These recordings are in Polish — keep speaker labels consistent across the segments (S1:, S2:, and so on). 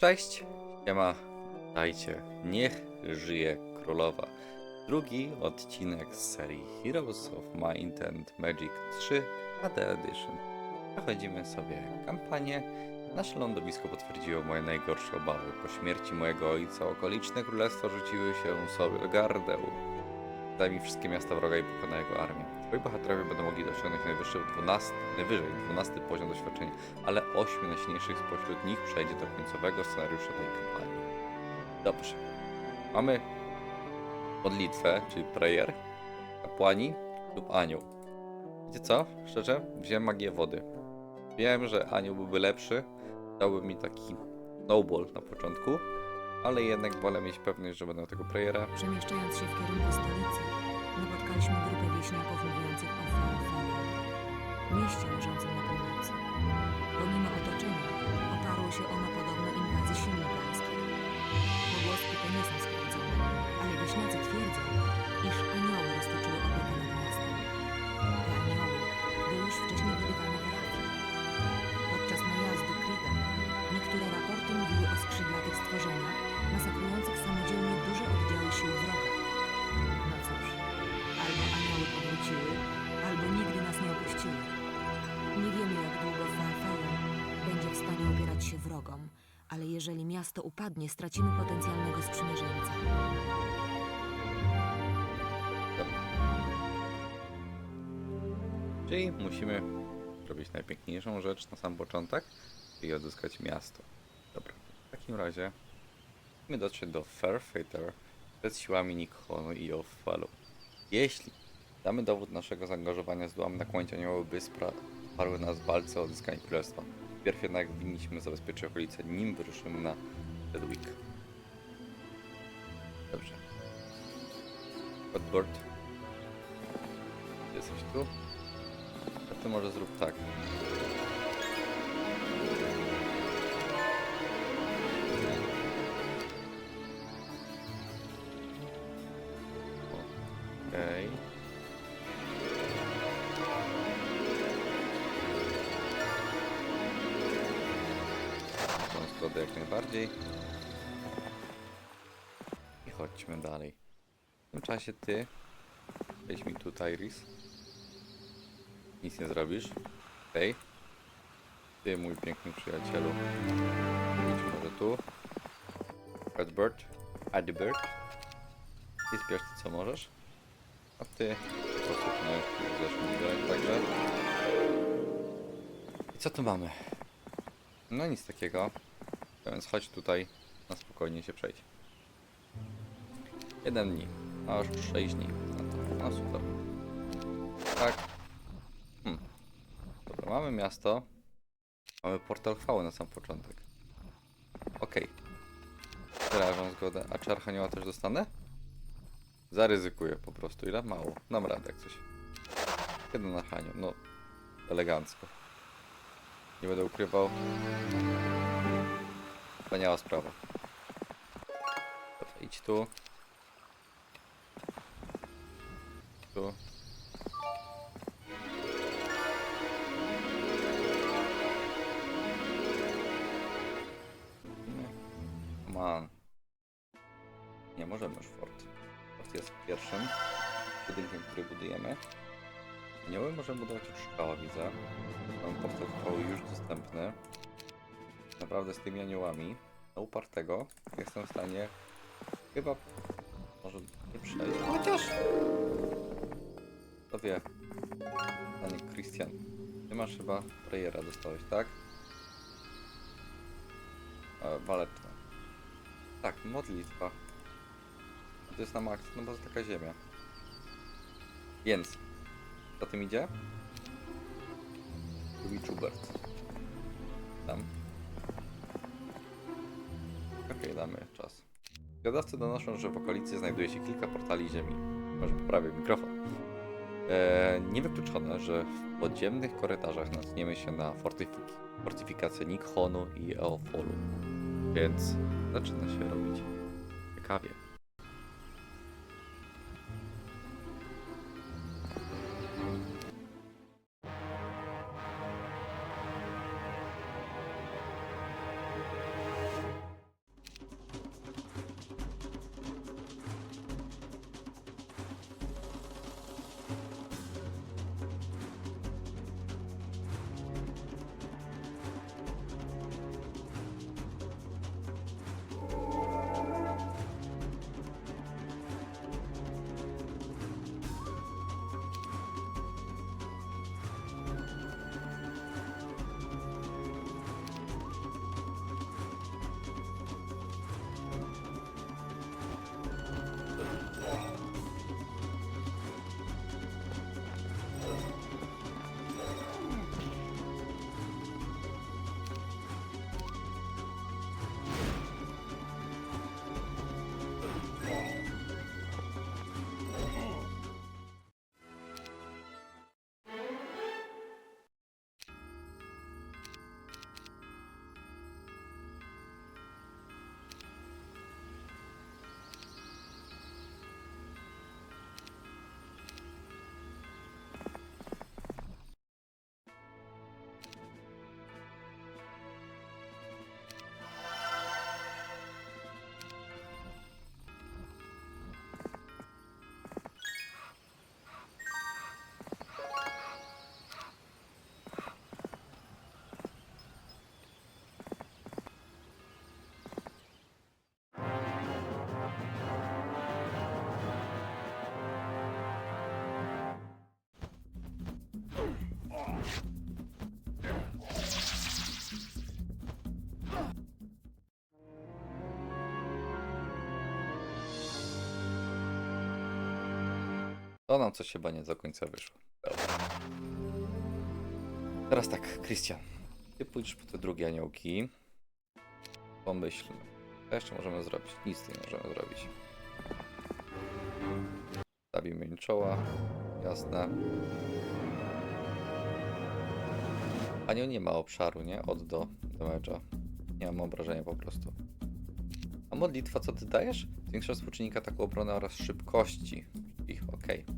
S1: Cześć, siema, dajcie, niech żyje królowa. Drugi odcinek z serii Heroes of Might and Magic 3 AD Edition. Przechodzimy sobie kampanię. Nasze lądowisko potwierdziło moje najgorsze obawy. Po śmierci mojego ojca okoliczne królestwa rzuciły się sobie do gardeł. Zajmij wszystkie miasta wroga i pokona jego armię. Twoi bohaterowie będą mogli osiągnąć najwyższy 12, najwyżej 12 poziom doświadczenia, ale 8 najsilniejszych spośród nich przejdzie do końcowego scenariusza tej kampanii. Dobrze. Mamy modlitwę, czyli prayer, kapłani lub anioł. Wiecie co? Szczerze? Wziąłem magię wody. Wiem, że anioł byłby lepszy, dałby mi taki snowball na początku, ale jednak wolę mieć pewność, że będę tego prayera.
S2: Przemieszczając się w kierunku stolicy, napotkaliśmy grupę wieśniaków mówiących o Farfelu, mieście leżącym na północy. Pomimo otoczenia, oparło się ono podobno inwazji sił pańskich. Pogłoski te nie są sprawdzone, ale wieśniacy twierdzą, iż anioły roztoczyły ale jeżeli miasto upadnie, stracimy potencjalnego sprzymierzeńca.
S1: Czyli musimy zrobić najpiękniejszą rzecz na sam początek, czyli odzyskać miasto. Dobra, w takim razie musimy dotrzeć do Fairfighter przed siłami Nikhonu i Offalu. Jeśli damy dowód naszego zaangażowania, zdołamy nakłonić anioły, by sparły nas w walce o odzyskanie królestwa. Wpierw jednak winniśmy zabezpieczyć okolice, nim wyruszymy na Deadwick. Dobrze. Hotbird. Jesteś tu? A ty może zrób tak. Jak najbardziej. I chodźmy dalej. W tym czasie ty weź mi tu Tyris. Nic nie zrobisz. Okej. Ty, mój piękny przyjacielu. Idź może tu. Edbert. Edbert. I zbierz ty co możesz. A ty po prostu także. I co tu mamy? No nic takiego. A Więc chodź tutaj, na spokojnie się przejdź. Jeden dni, a już 6 dni. No, super. Tak. Hmm. Dobra, mamy miasto. Mamy portal chwały na sam początek. Okej. Wyrażam zgodę. A czy Archanioła też dostanę? Zaryzykuję po prostu. Ile? Mało. Dam radę jak coś. Jeden Archanioł. No, elegancko. Nie będę ukrywał. Wspaniała sprawa. Idź tu. Tu. On. Nie możemy już fort. Fort jest pierwszym budynkiem, który budujemy. Anioły możemy budować już szkoła, widzę. Mam portal już dostępny. Naprawdę z tymi aniołami, na upartego, jestem w stanie chyba może nie przejść. Chociaż! To wie. Panie Christian. Ty masz chyba prayera dostałeś, tak? E. Tak, modlitwa. To jest na maks, no bo to taka ziemia. Więc, za tym idzie? Louis Schubert. Tam. Okej, damy czas. Zwiadowcy donoszą, że w okolicy znajduje się kilka portali ziemi. Może poprawię mikrofon. Eee, niewykluczone, że w podziemnych korytarzach natkniemy się na fortyfik fortyfikacje Nikhonu i Eofolu. Więc zaczyna się robić ciekawie. To nam coś chyba nie do końca wyszło. Dobra. Teraz tak, Krystian. Ty pójdziesz po te drugie aniołki. Pomyślmy. Co jeszcze możemy zrobić? Nic nie możemy zrobić. Stawimy im czoła. Jasne. Anioł nie ma obszaru, nie? Od do damage'a. Nie mam obrażenia po prostu. A modlitwa co ty dajesz? Zwiększa współczynnik ataku obrony oraz szybkości. Ich, okej.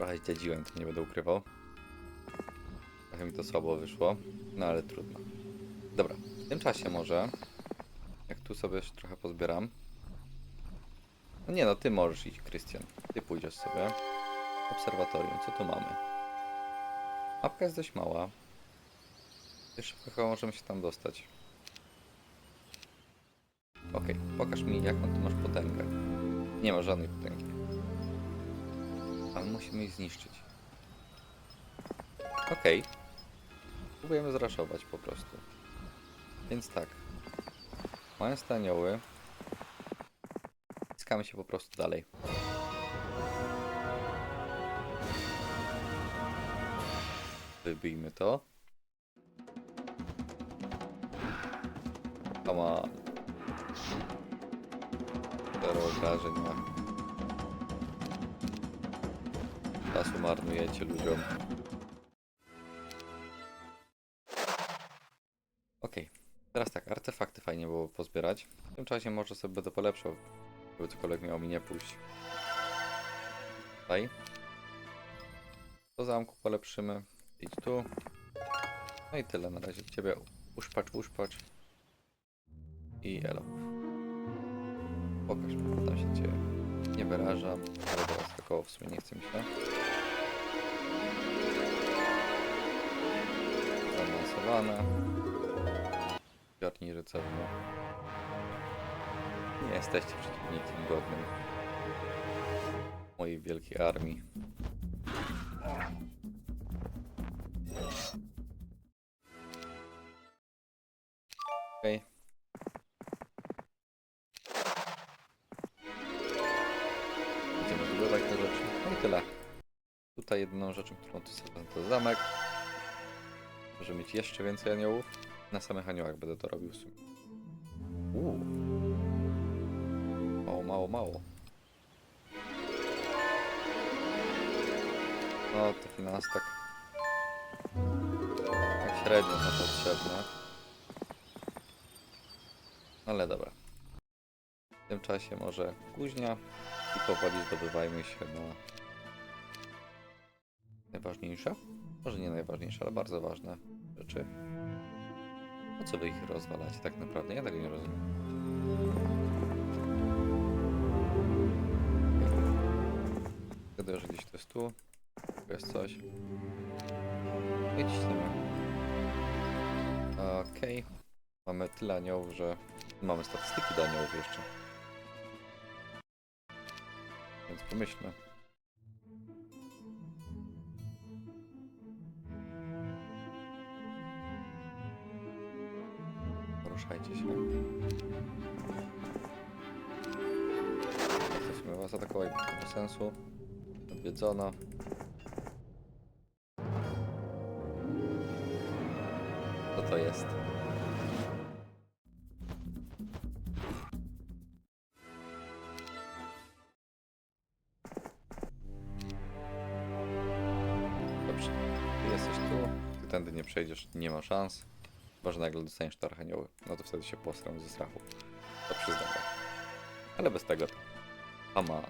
S1: Trochę zdziedziłem, to nie będę ukrywał. Trochę mi to słabo wyszło, no ale trudno. Dobra, w tym czasie może... Jak tu sobie jeszcze trochę pozbieram. No nie no, ty możesz iść, Krystian. Ty pójdziesz sobie. Obserwatorium, co tu mamy? Mapka jest dość mała. Jeszcze chyba możemy się tam dostać. Okej, pokaż mi jaką tu masz potęgę. Nie ma żadnej potęgi. Ale musimy ich zniszczyć. Okej. Próbujemy zraszować po prostu. Więc tak. Mając te anioły, się po prostu dalej. Wybijmy to. Come on. Zero obrażeń ma. Czasu marnujecie ludziom. Okej. Teraz tak, artefakty fajnie było pozbierać. W tym czasie może sobie będę polepszał, żeby cokolwiek miało mi nie pójść. Tutaj. Do zamku polepszymy. Idź tu. No i tyle na razie. Ciebie uszpacz, uszpacz. I elo. Pokaż mi, co tam się dzieje. Nie wyrażam, ale teraz takowo w sumie nie chce mi się. Zaawansowane. Zbiorni rycerzu. Nie jesteście przeciwnikiem godnym mojej wielkiej armii. Tutaj jedyną rzeczą, którą tu sobie to zamek. Może mieć jeszcze więcej aniołów. Na samych aniołach będę to robił w sumie. Uuu. Mało, mało, mało. No, to finans tak... Tak średnio na potrzebne. Ale dobra. W tym czasie może kuźnia i powoli zdobywajmy się na najważniejsze. Może nie najważniejsze, ale bardzo ważne rzeczy. Po co wy ich rozwalacie tak naprawdę? Ja tego nie rozumiem. Zgaduję, że gdzieś to jest tu. Tu jest coś. Idźmy. Okej. Mamy tyle aniołów, że mamy statystyki do aniołów jeszcze. Więc pomyślmy. Atakować bez sensu. Odwiedzono. Co to jest? Dobrze. Ty jesteś tu. Ty tędy nie przejdziesz. Nie ma szans. Chyba, że nagle dostaniesz te archanioły. No to wtedy się postram ze strachu. To przyznam. Ale bez tego. Come on.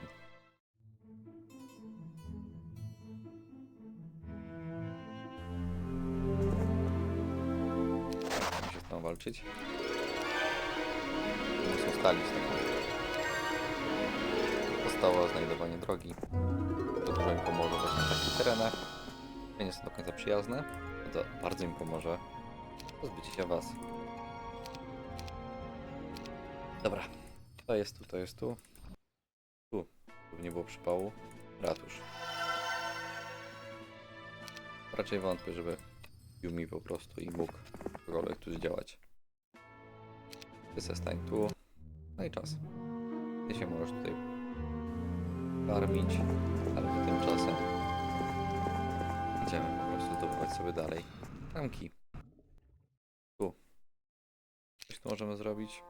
S1: Się z tą walczyć. Muszę ustalić taką Zostało znajdowanie drogi. To dużo mi pomoże właśnie w takich terenach. Nie są do końca przyjazne. To bardzo mi pomoże pozbycie się was. Dobra. To jest tu, to jest tu. Tu nie było przypału. Ratusz. Raczej wątpię, żeby Yumi po prostu i mógł cokolwiek tu zdziałać. Ty se stań tu. No i czas. Ty się możesz tutaj farmić, ale tymczasem idziemy po prostu zdobywać sobie dalej ramki. Tu. Coś tu możemy zrobić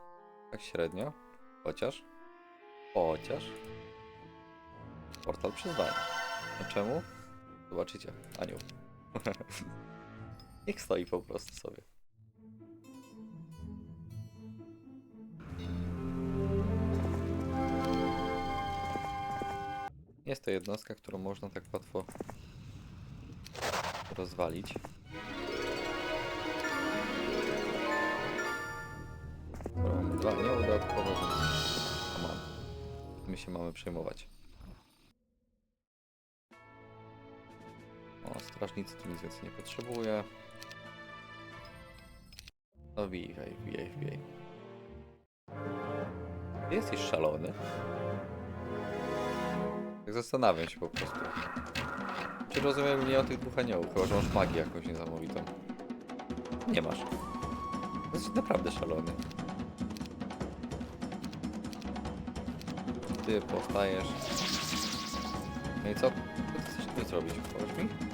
S1: tak średnio, chociaż, chociaż portal przyznaje. A czemu? Zobaczycie, anioł. Niech stoi po prostu sobie. Jest to jednostka, którą można tak łatwo rozwalić. Dobra, Mamy dwa anioły dodatkowe, mamy. My się mamy przejmować. Strażnicy tu nic więcej nie potrzebuje. No wbijaj, wbijaj. Ty jesteś szalony? Tak zastanawiam się po prostu. Czy rozumiem mnie o tych dwóch aniołów, chyba że masz magię jakąś niesamowitą. Nie masz. Jesteś naprawdę szalony. Ty powstajesz. No i co? Co ty chcesz tu zrobić? Powiedz mi?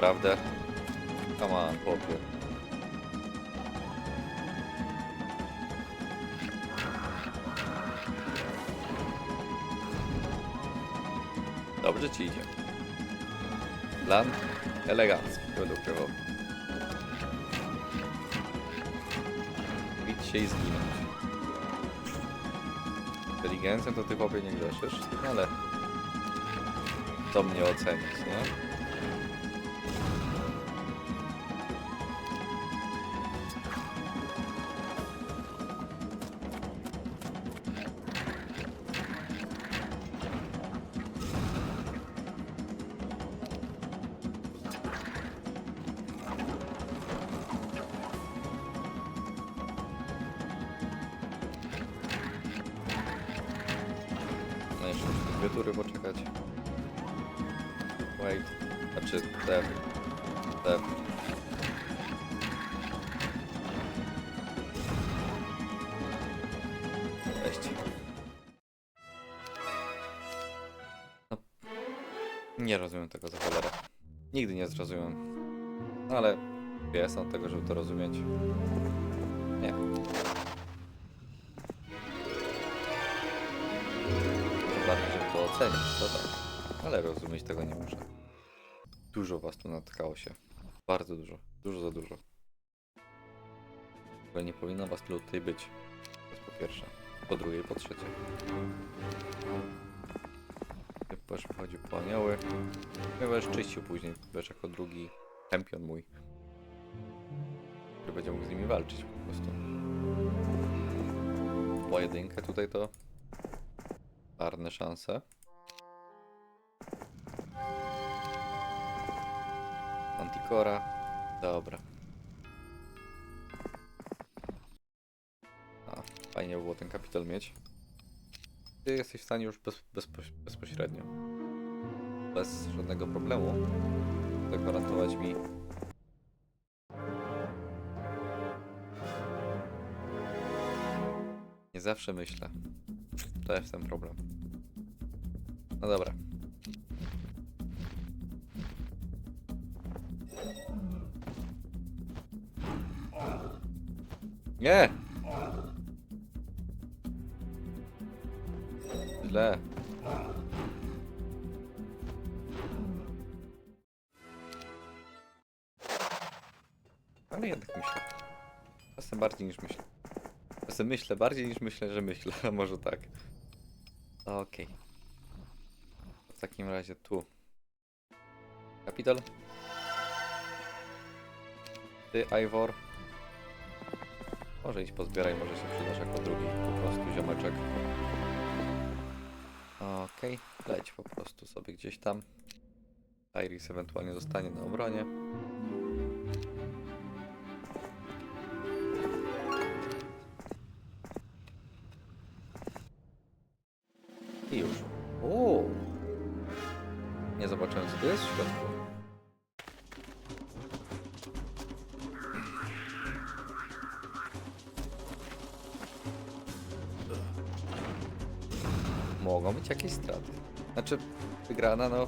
S1: Naprawdę? Come on, chłopie. Dobrze ci idzie. Plan elegancki według Jehowy. Bić się i zginąć. Inteligencją to ty chłopie nie grzeszysz, ale to mnie ocenić, nie? Te. Te. Cześć. No. Nie rozumiem tego za cholerę. Nigdy nie zrozumiem. No ale jestem tego, żeby to rozumieć. Nie. Bardziej, żeby to ocenić, to tak. Ale rozumieć tego nie muszę. Dużo was tu natkało się. Bardzo dużo. Dużo za dużo. Ogóle nie powinno was tylu tutaj być. To jest po pierwsze. Po drugie po trzecie. Ty Też wchodzi po anioły. Będziesz czyścił później, wiesz, jako drugi champion mój. Który będzie mógł z nimi walczyć po prostu. Pojedynkę tutaj to Marne szanse. Antikora. Dobra. A, fajnie by było ten kapital mieć. Ty jesteś w stanie już bez, bezpo, bezpośrednio. Bez żadnego problemu. Zagwarantować mi. Nie zawsze myślę. To jest ten problem. No dobra. Nie! Źle. Ale jednak myślę. Czasem bardziej niż myślę. Czasem myślę bardziej niż myślę, że myślę. A może tak. Okej. W takim razie tu Kapital. Ty, Ivor. Może idź pozbieraj, może się przydasz jako drugi po prostu ziomeczek. Okej, leć po prostu sobie gdzieś tam. Iris ewentualnie zostanie na obronie. Wygrana, no.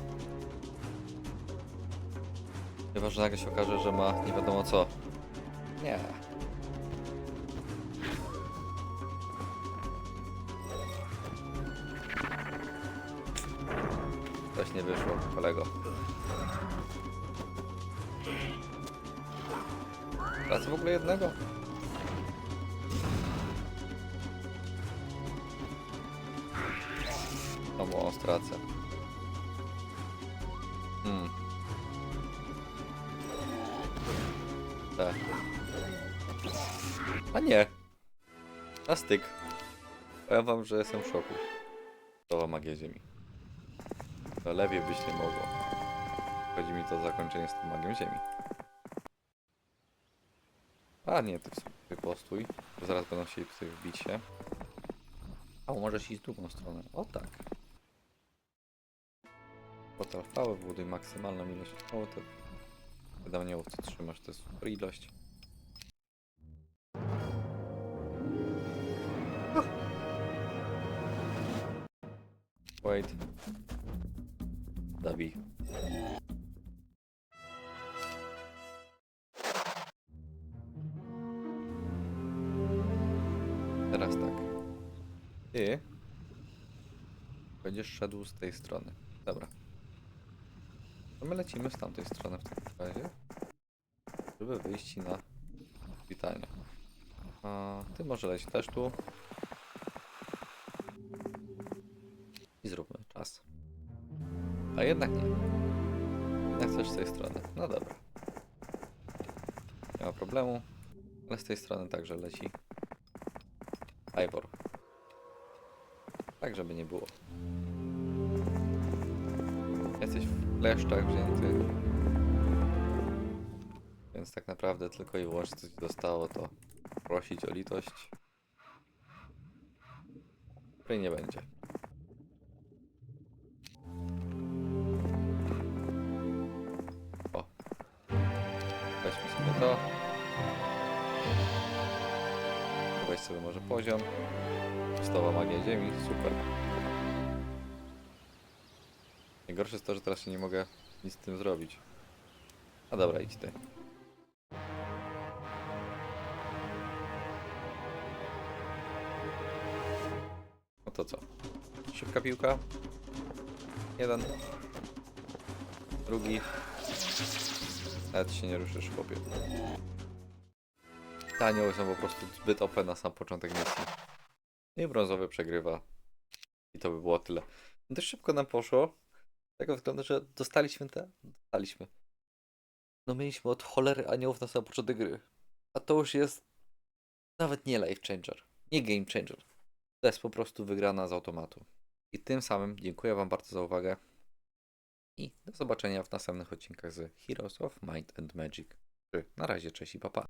S1: Chyba, że nagle się okaże, że ma nie wiadomo co. Nie. Coś nie wyszło, kolego. Tracę w ogóle jednego? No bo stracę. Na styk. Powiem wam, że jestem w szoku. To magia ziemi. To lepiej być nie mogło. Chodzi mi to zakończenie z tą magią ziemi. A nie, ty sobie postój. Bo zaraz będą chcieli tutaj wbić się. A może iść w drugą stronę. O tak. Portal chwały, wybuduj maksymalną ilość chwały, to wydawanie co trzymasz, to jest super ilość. Wait. Teraz tak. Ty będziesz szedł z tej strony. Dobra. To my lecimy z tamtej strony w takim razie, żeby wyjść na witanie. A ty może leć też tu. A jednak nie. Jak chcesz z tej strony. No dobra. Nie ma problemu. Ale z tej strony także leci. Ivor. Tak, żeby nie było. Jesteś w kleszczach wzięty. Więc tak naprawdę tylko i wyłącznie co ci zostało to prosić o litość. Której nie będzie. To. Weź sobie może poziom. Podstawowa magia ziemi, super. Najgorsze jest to, że teraz się nie mogę nic z tym zrobić. A dobra, idź ty. No to co? Szybka piłka. Jeden. Drugi. Nawet się nie ruszysz, chłopie. Te anioły są po prostu zbyt OP na sam początek misji. I brązowy przegrywa. I to by było tyle. No Dość szybko nam poszło. Tego względu, że dostaliśmy te. Dostaliśmy. No mieliśmy od cholery aniołów na sam początek gry. A to już jest nawet nie life changer. Nie game changer. To jest po prostu wygrana z automatu. I tym samym dziękuję Wam bardzo za uwagę. I do zobaczenia w następnych odcinkach z Heroes of Might and Magic 3. Na razie, cześć i papa.